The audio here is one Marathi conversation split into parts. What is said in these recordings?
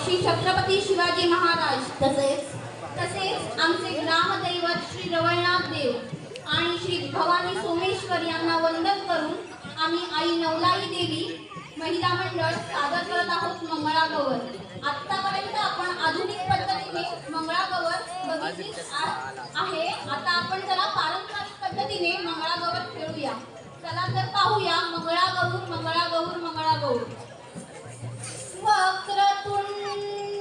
श्री छत्रपती शिवाजी महाराज तसेच तसेच आमचे ग्रामदैवत श्री रवळनाथ देव आणि श्री भवानी सोमेश्वर यांना वंदन करून आम्ही आई नवलाई देवी महिला मंडळ सादर करत आहोत मंगळागौर. आतापर्यंत आपण आधुनिक पद्धतीने मंगळागौर बघितली आहे. आता आपण त्याला पारंपरिक पद्धतीने मंगळागौर खेळूया. चला तर पाहूया मंगळागौर मंगळागौर मंगळागौर. വക്രതുണ്ട്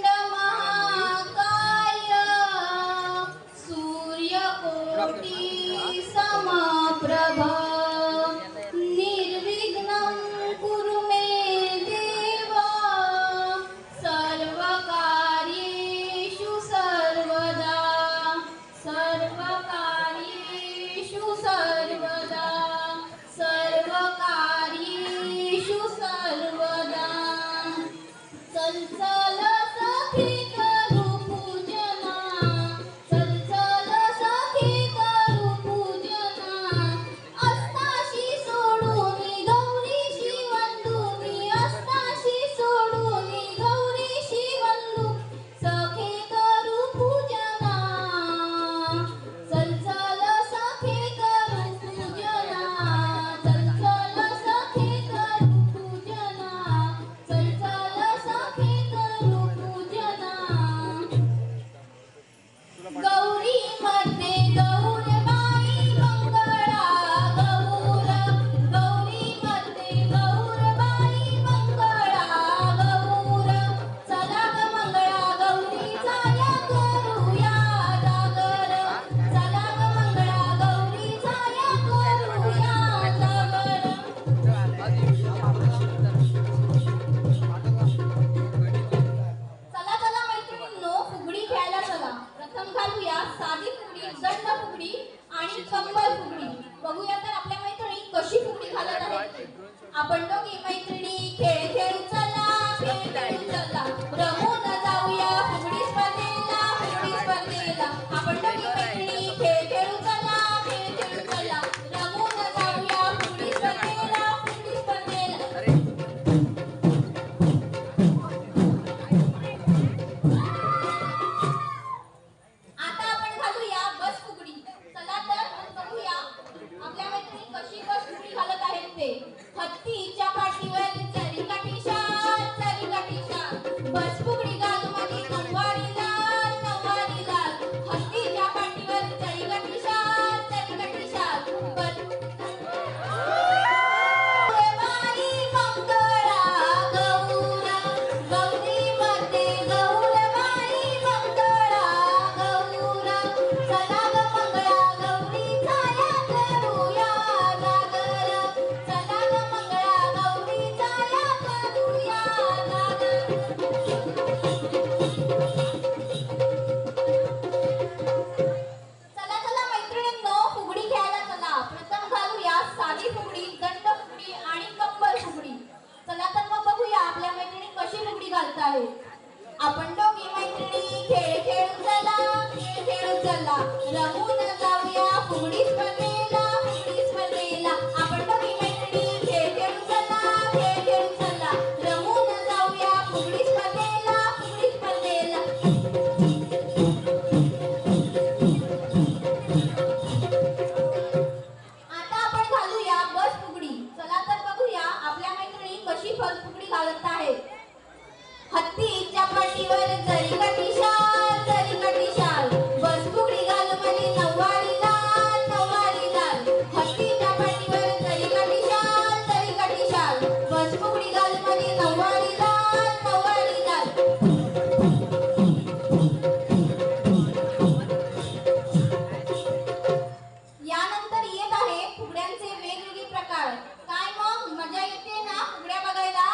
काय मग? मजा येते ना फुगड्या बघायला?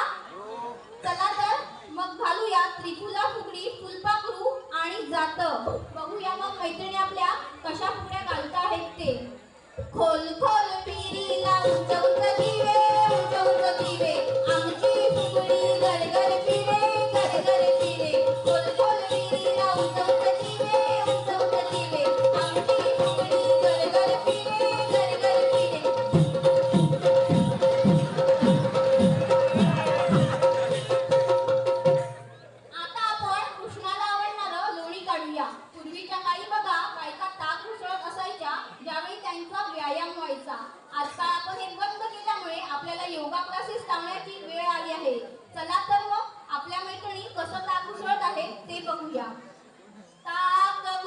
चला तर मग घालूया त्रिफुला फुगडी फुलपाखरू आणि जात. बघूया मग मैत्रिणी आपल्या कशा फुगड्या घालता आहेत ते. खोल खोल पिरी लावून चौथ दिवे. व्हायचा आजकाल आपण हे बंद केल्यामुळे आपल्याला योगा क्लासेस लावण्याची वेळ आली आहे. चला तर मग आपल्या मैत्रिणी कसं ताकुसळत आहे ते बघूया. ताक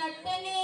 നട്ടലേ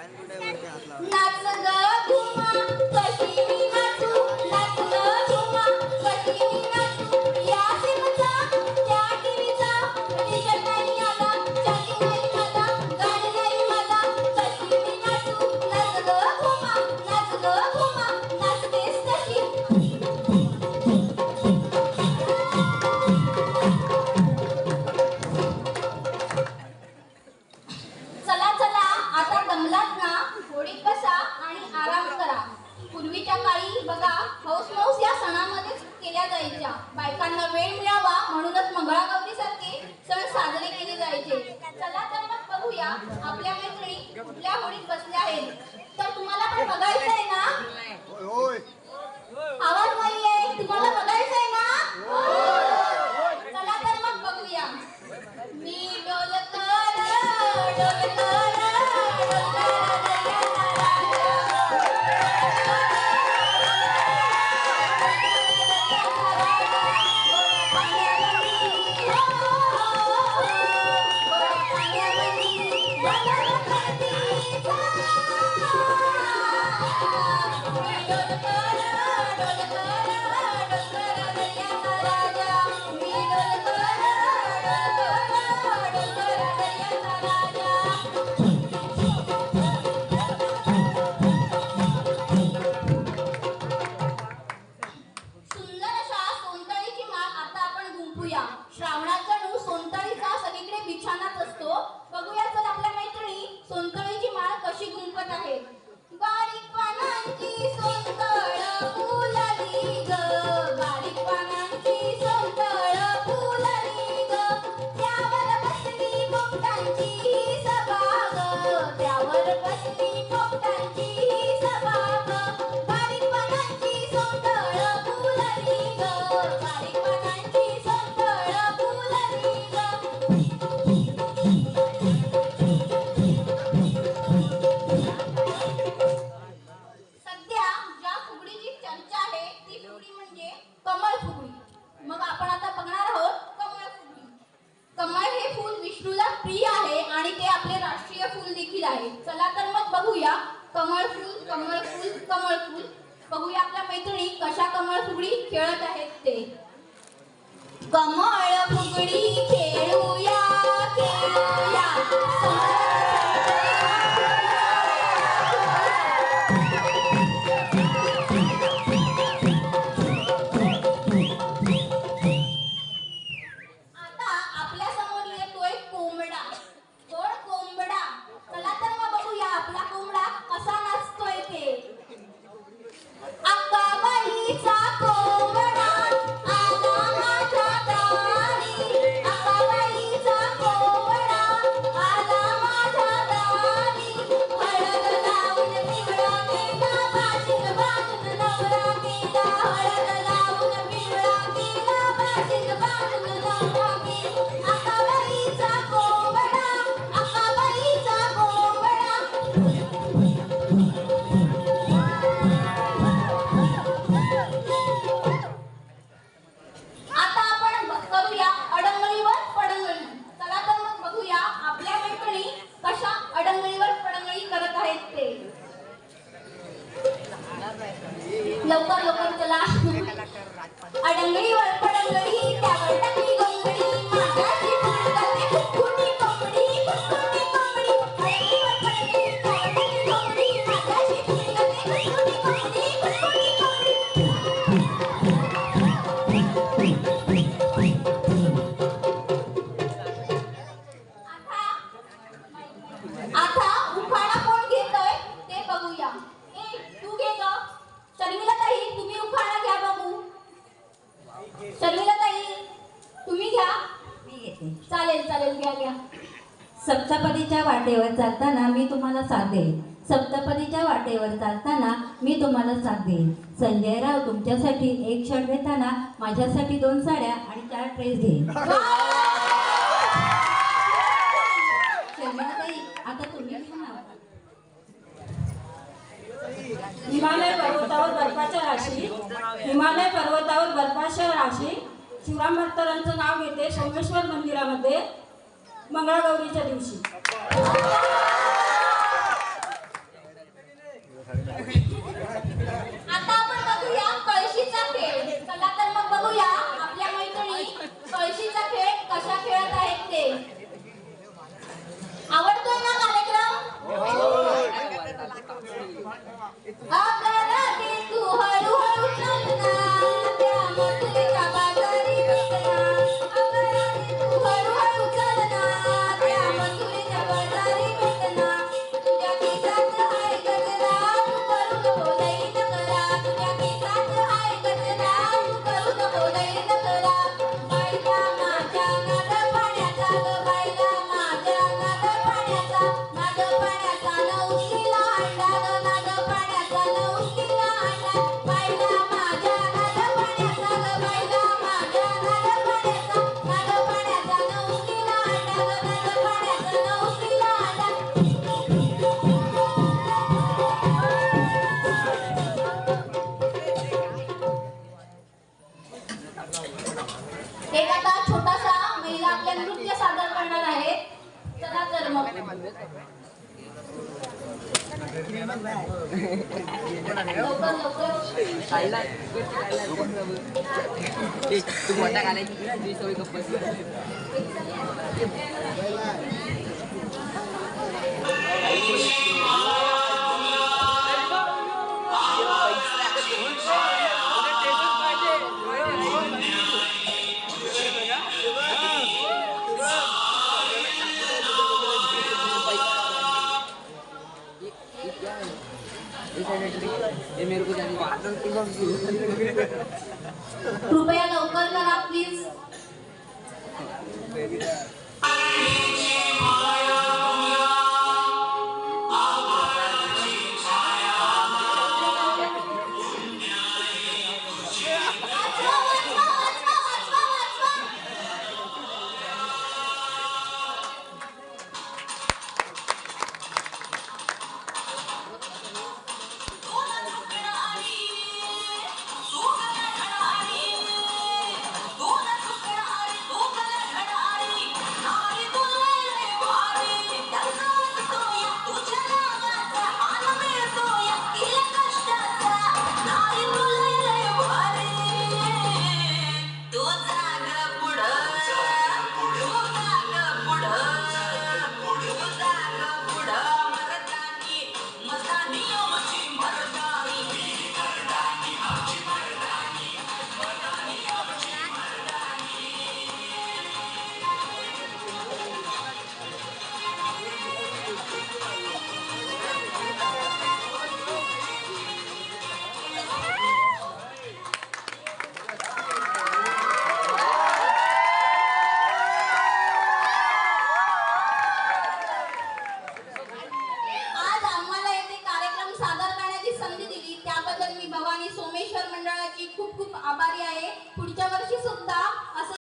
नाच ग. साथ सप्तपदीच्या वाटेवर चालताना मी तुम्हाला साथ देईन. संजय राव तुमच्यासाठी एक शर्ट घेताना माझ्यासाठी दोन साड्या आणि चार ड्रेस घेईन. हिमालय पर्वतावर बर्फाच्या राशी हिमालय पर्वतावर बर्फाच्या राशी शिवराम भक्तरांचं नाव घेते सोमेश्वर मंदिरामध्ये मंगळागौरीच्या दिवशी. Oh.